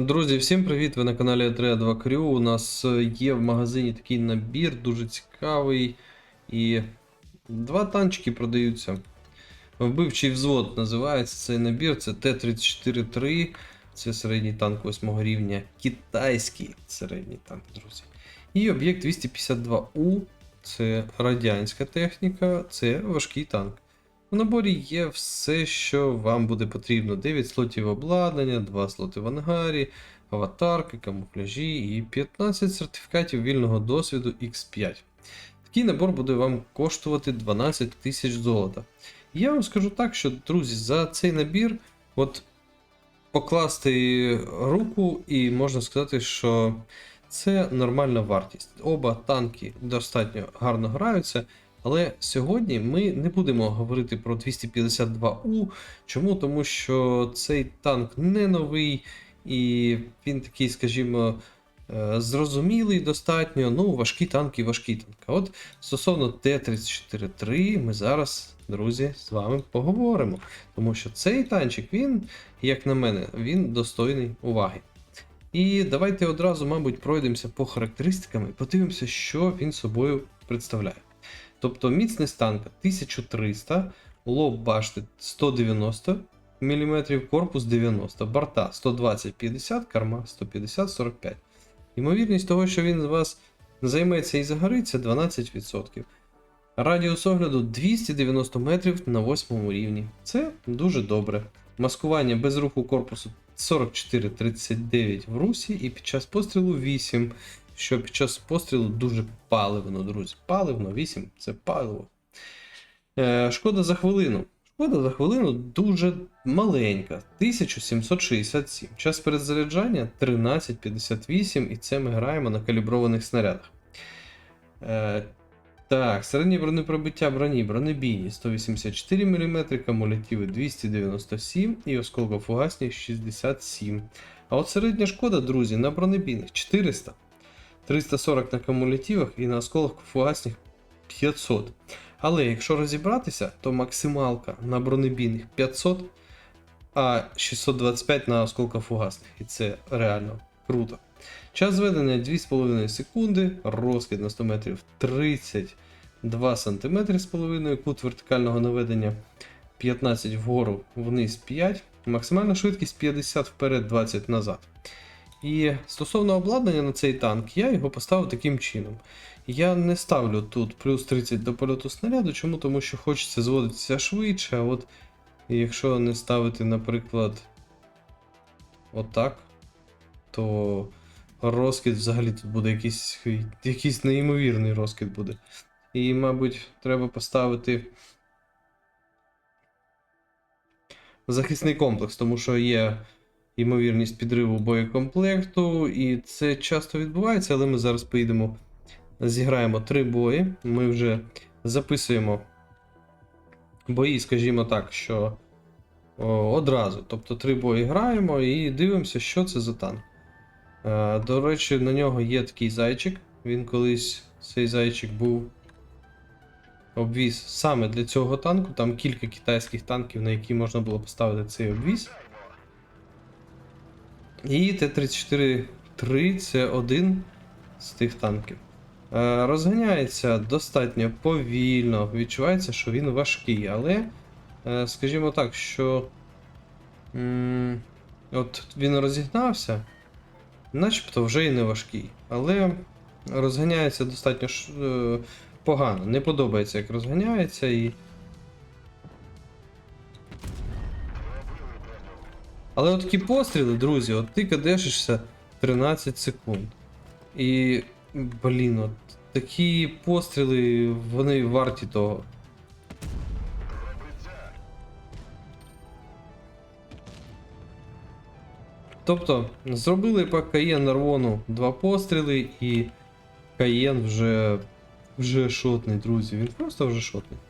Друзі, всім привіт! Ви на каналі Атреа 2 Крю. У нас е, є в магазині такий набір, дуже цікавий. І два танчики продаються. Вбивчий взвод називається цей набір. Це Т-34-3. Це середній танк 8 рівня. Китайський середній танк, друзі. І об'єкт 252У. Це радянська техніка, це важкий танк. У наборі є все, що вам буде потрібно: 9 слотів обладнання, 2 слоти в ангарі, аватарки, камуфляжі і 15 сертифікатів вільного досвіду X5. Такий набор буде вам коштувати 12 тисяч золота. І Я вам скажу так, що, друзі, за цей набір от покласти руку, і можна сказати, що це нормальна вартість. Оба танки достатньо гарно граються. Але сьогодні ми не будемо говорити про 252У. Чому? Тому що цей танк не новий, і він такий, скажімо, е, зрозумілий достатньо. Ну, важкі танки, важкі танки. От стосовно Т-34-3 ми зараз, друзі, з вами поговоримо. Тому що цей танчик, він, як на мене, він достойний уваги. І давайте одразу, мабуть, пройдемося по характеристикам і подивимося, що він собою представляє. Тобто міцність танка 1300, лоб башти 190 мм, корпус 90, борта 120-50, карма 150-45. Ймовірність того, що він з вас займеться і загориться 12%. Радіус огляду 290 метрів на 8 рівні. Це дуже добре. Маскування без руху корпусу 44-39 в русі і під час пострілу 8 що під час пострілу дуже паливно, друзі. Паливно, 8 це паливо. Е, Шкода за хвилину. Шкода за хвилину дуже маленька. 1767. Час перезаряджання 1358, і це ми граємо на каліброваних снарядах. Е, так, середнє бронепробиття броні, бронебійні 184 мм, кумулятиви 297 і осколкофугасні 67. А от середня шкода, друзі, на бронебійних 400. 340 на кумулятивах і на осколах фугасних 500. Але якщо розібратися, то максималка на бронебійних 500, а 625 на осколкофугасних. І це реально круто. Час зведення 2,5 секунди, розкид на 100 метрів 32 см кут вертикального наведення 15 вгору, вниз 5, максимальна швидкість 50 вперед, 20 назад. І стосовно обладнання на цей танк, я його поставив таким чином. Я не ставлю тут плюс 30 до польоту снаряду, чому? Тому що хочеться зводитися швидше, а от якщо не ставити, наприклад, отак, то розкид взагалі тут буде якийсь, якийсь неймовірний розкид буде. І, мабуть, треба поставити захисний комплекс, тому що є ймовірність підриву боєкомплекту, і це часто відбувається, але ми зараз поїдемо, зіграємо три бої. Ми вже записуємо бої, скажімо так, що о, одразу. Тобто три бої граємо і дивимося, що це за танк. Е, До речі, на нього є такий зайчик. Він колись цей зайчик був обвіз саме для цього танку. Там кілька китайських танків, на які можна було поставити цей обвіз. І Т-34-3 це один з тих танків. Е, Розганяється достатньо повільно, відчувається, що він важкий, але, е, скажімо так, що от він розігнався, начебто вже і не важкий, але розганяється достатньо е, погано. Не подобається, як розганяється і. Але от такі постріли, друзі, от ти кадешишся 13 секунд. І, блін, от такі постріли, вони варті того. Тобто, зробили по Каєн Арвону два постріли, і Каєн вже вже шотний, друзі. Він просто вже шотний.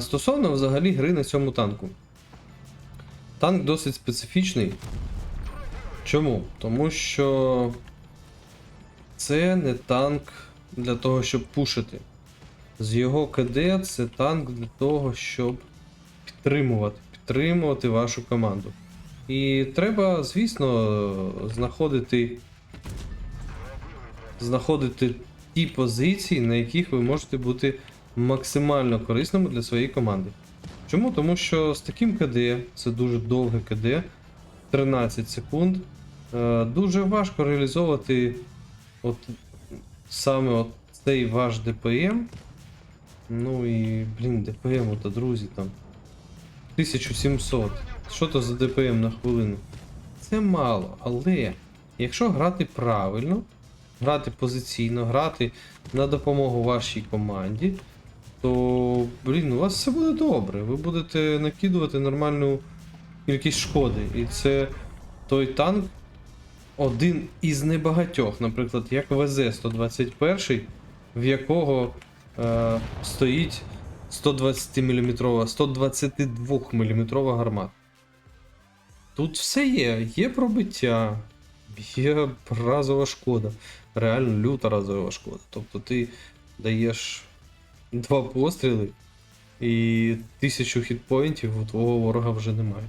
Стосовно взагалі гри на цьому танку. Танк досить специфічний. Чому? Тому що це не танк для того, щоб пушити. З його КД це танк для того, щоб підтримувати, підтримувати вашу команду. І треба, звісно, знаходити, знаходити ті позиції, на яких ви можете бути максимально корисними для своєї команди. Чому? Тому що з таким КД, це дуже довге КД, 13 секунд, е, дуже важко реалізовувати от саме от цей ваш ДПМ. Ну і, блін, ДПМ, то друзі, там 1700. Що то за ДПМ на хвилину? Це мало, але якщо грати правильно, грати позиційно, грати на допомогу вашій команді, то, блін, у вас все буде добре. Ви будете накидувати нормальну кількість шкоди. І це той танк, один із небагатьох, наприклад, як ВЗ-121, в якого е, стоїть 120 мм, 122 мм гармат. Тут все є. Є пробиття, є разова шкода. Реально люта разова шкода. Тобто ти даєш два постріли і тисячу хітпоінтів у твого ворога вже немає.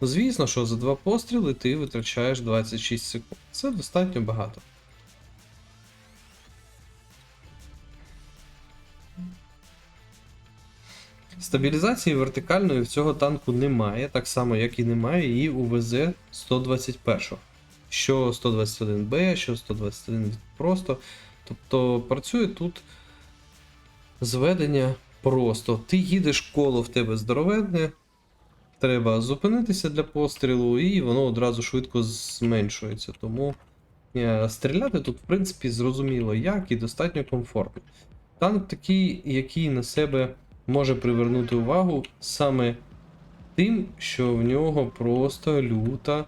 Ну, Звісно, що за два постріли ти витрачаєш 26 секунд. Це достатньо багато. Стабілізації вертикальної в цього танку немає, так само як і немає її у ВЗ-121. Що 121Б, що 121 просто. Тобто працює тут зведення просто. Ти їдеш коло в тебе здоровенне, треба зупинитися для пострілу, і воно одразу швидко зменшується. Тому е, стріляти тут, в принципі, зрозуміло як і достатньо комфортно. Танк такий, який на себе може привернути увагу саме тим, що в нього просто люта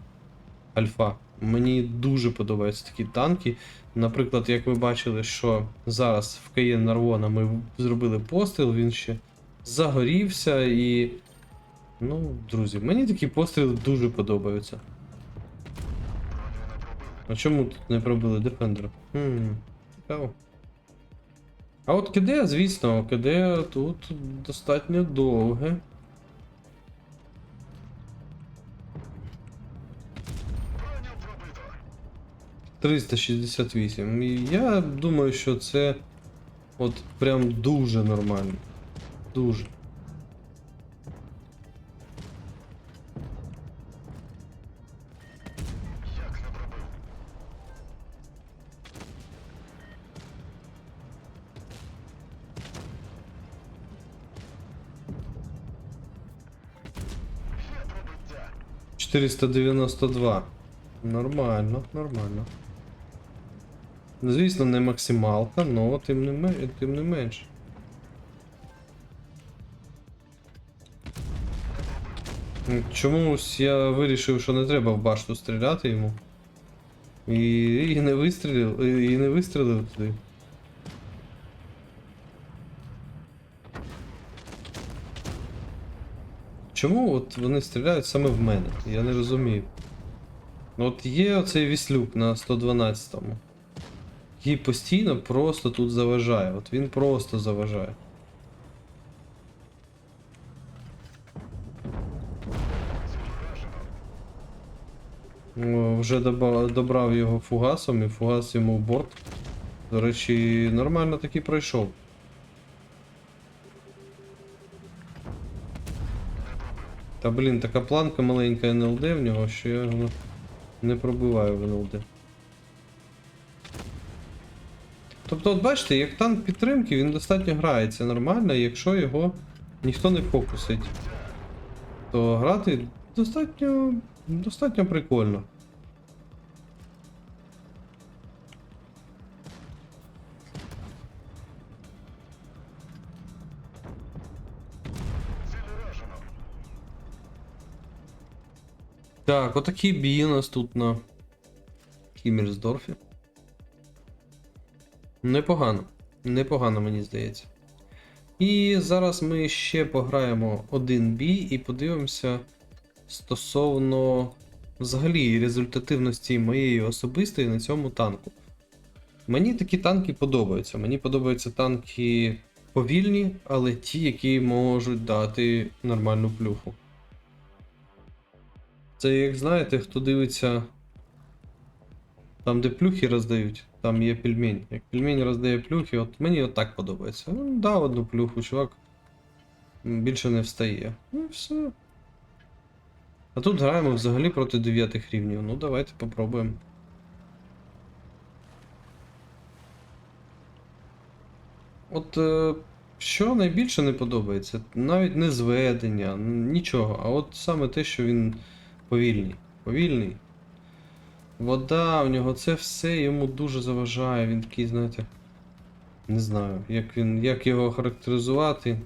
альфа. Мені дуже подобаються такі танки. Наприклад, як ви бачили, що зараз в Каєн Нарвона ми зробили постріл, він ще загорівся і. Ну, друзі, мені такі постріли дуже подобаються. А чому тут не пробили Defender? Цікаво. А от КД, звісно, КД тут достатньо довге. «368». І Я думаю, що це от прям дуже нормально. Дуже. Четыреста девяносто два. Нормально, нормально. Ну, Звісно, не максималка, але тим не, тим не менш. Чомусь я вирішив, що не треба в башту стріляти йому. І, і не вистрілив, і не вистрілив туди. Чому от вони стріляють саме в мене? Я не розумію. От є оцей віслюк на 112-му. Який постійно просто тут заважає. От він просто заважає. Вже добрав його фугасом і фугас йому в борт. До речі, нормально таки пройшов. Та блін, така планка маленька НЛД в нього, що я його не пробиваю в НЛД. Тобто, от бачите, як танк підтримки, він достатньо грається нормально, якщо його ніхто не фокусить, то грати достатньо, достатньо прикольно. Так, отакі бій у нас тут на Хіммельсдорфі. Непогано. Непогано, мені здається. І зараз ми ще пограємо один бій і подивимося стосовно взагалі результативності моєї особистої на цьому танку. Мені такі танки подобаються. Мені подобаються танки повільні, але ті, які можуть дати нормальну плюху. Це як знаєте, хто дивиться там, де плюхи роздають, там є пельмень. Як пельмень роздає плюхи, от мені от так подобається. Ну, дав одну плюху, чувак більше не встає. Ну все. А тут граємо взагалі проти 9 рівнів. Ну давайте попробуємо. От е, що найбільше не подобається, навіть не зведення, нічого, а от саме те, що він повільний. Повільний. Вода у нього це все йому дуже заважає. Він такий, знаєте. Не знаю, як він. як його характеризувати.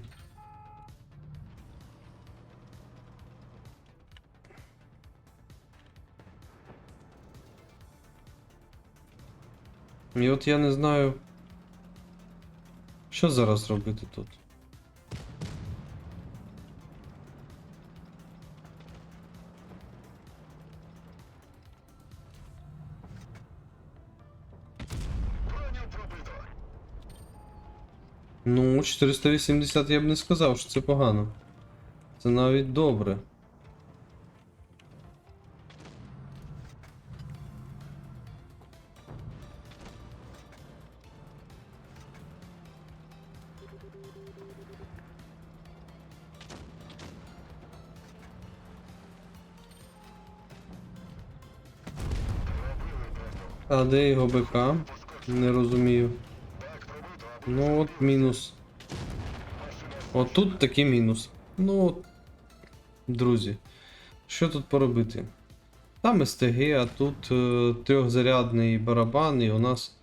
І от я не знаю. Що зараз робити тут? Ну, 480 я б не сказав, що це погано. Це навіть добре. А де його БК? Не розумію. Ну от мінус. От тут такий мінус. Ну, от, друзі, що тут поробити? Там СТГ, а тут е, трьохзарядний барабан, і у нас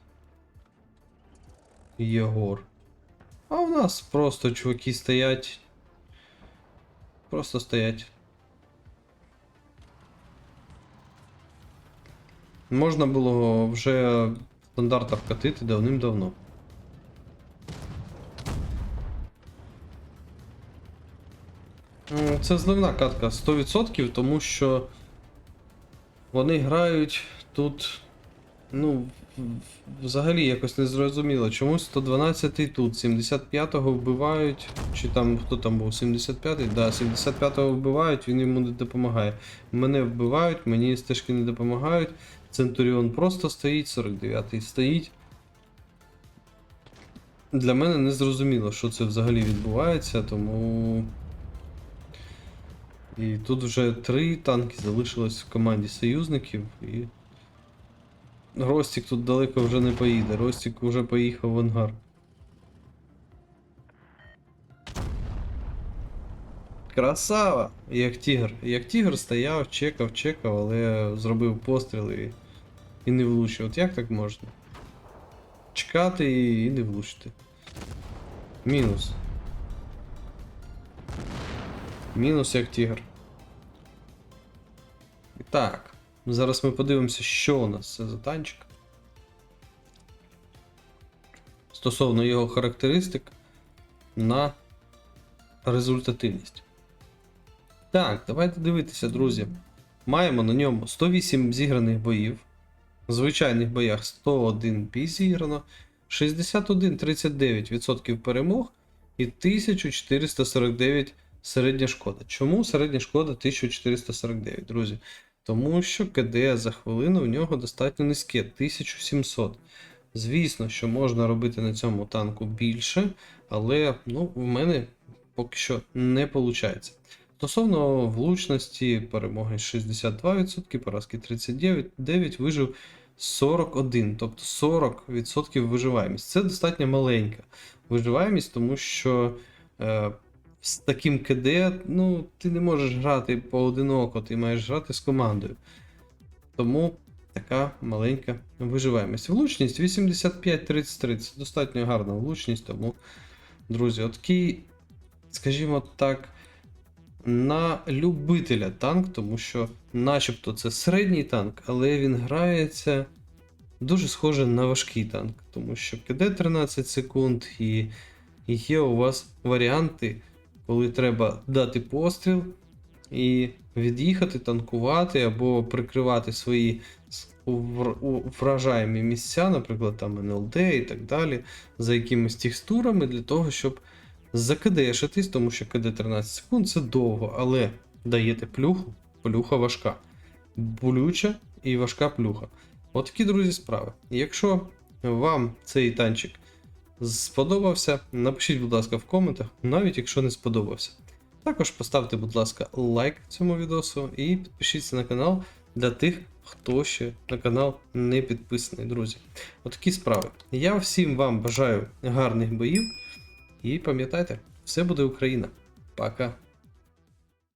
Єгор. А у нас просто чуваки стоять. Просто стоять. Можна було вже в стандартах катити давним-давно. Це зливна катка 100%, тому що вони грають тут. Ну, взагалі якось не зрозуміло. Чомусь 112 тут, 75-го вбивають. Чи там хто там був? 75-й? Да, 75-го вбивають, він йому не допомагає. Мене вбивають, мені стежки не допомагають. Центуріон просто стоїть, 49-й стоїть. Для мене не зрозуміло, що це взагалі відбувається, тому. І тут вже три танки залишилось в команді союзників і. Ростік тут далеко вже не поїде. Ростік вже поїхав в ангар. Красава! Як тігр. Як тігр стояв, чекав, чекав, але зробив постріл і, і не влучив. От як так можна? Чекати і, і не влучити. Мінус. Мінус як тігр. І так. Зараз ми подивимося, що у нас це за танчик. Стосовно його характеристик на результативність. Так, давайте дивитися, друзі. Маємо на ньому 108 зіграних боїв. В звичайних боях 101 бій зіграно, 61-39% перемог і 1449 середня шкода. Чому середня шкода 1449, друзі? Тому що КД за хвилину в нього достатньо низьке 1700. Звісно, що можна робити на цьому танку більше, але ну, в мене поки що не виходить. Стосовно влучності, перемоги 62%, поразки 39%, 9 вижив 41, тобто 40% виживаємість. Це достатньо маленька виживаємість, тому що е, з таким КД ну, ти не можеш грати поодиноко, ти маєш грати з командою. Тому така маленька виживаємість. Влучність 85-33. Це достатньо гарна влучність, тому, друзі, такий, скажімо так, на любителя танк, тому що, начебто, це середній танк, але він грається дуже схоже на важкий танк, тому що КД 13 секунд, і є у вас варіанти, коли треба дати постріл і від'їхати, танкувати або прикривати свої вражаємі місця, наприклад, там НЛД і так далі, за якимись текстурами, для того, щоб закидешитись, тому що КД 13 секунд це довго, але даєте плюху, плюха важка. Болюча і важка плюха. От такі, друзі, справи. Якщо вам цей танчик сподобався, напишіть, будь ласка, в коментах, навіть якщо не сподобався. Також поставте, будь ласка, лайк цьому відосу і підпишіться на канал для тих, хто ще на канал не підписаний, друзі. Отакі справи. Я всім вам бажаю гарних боїв і пам'ятайте, все буде Україна. Пока.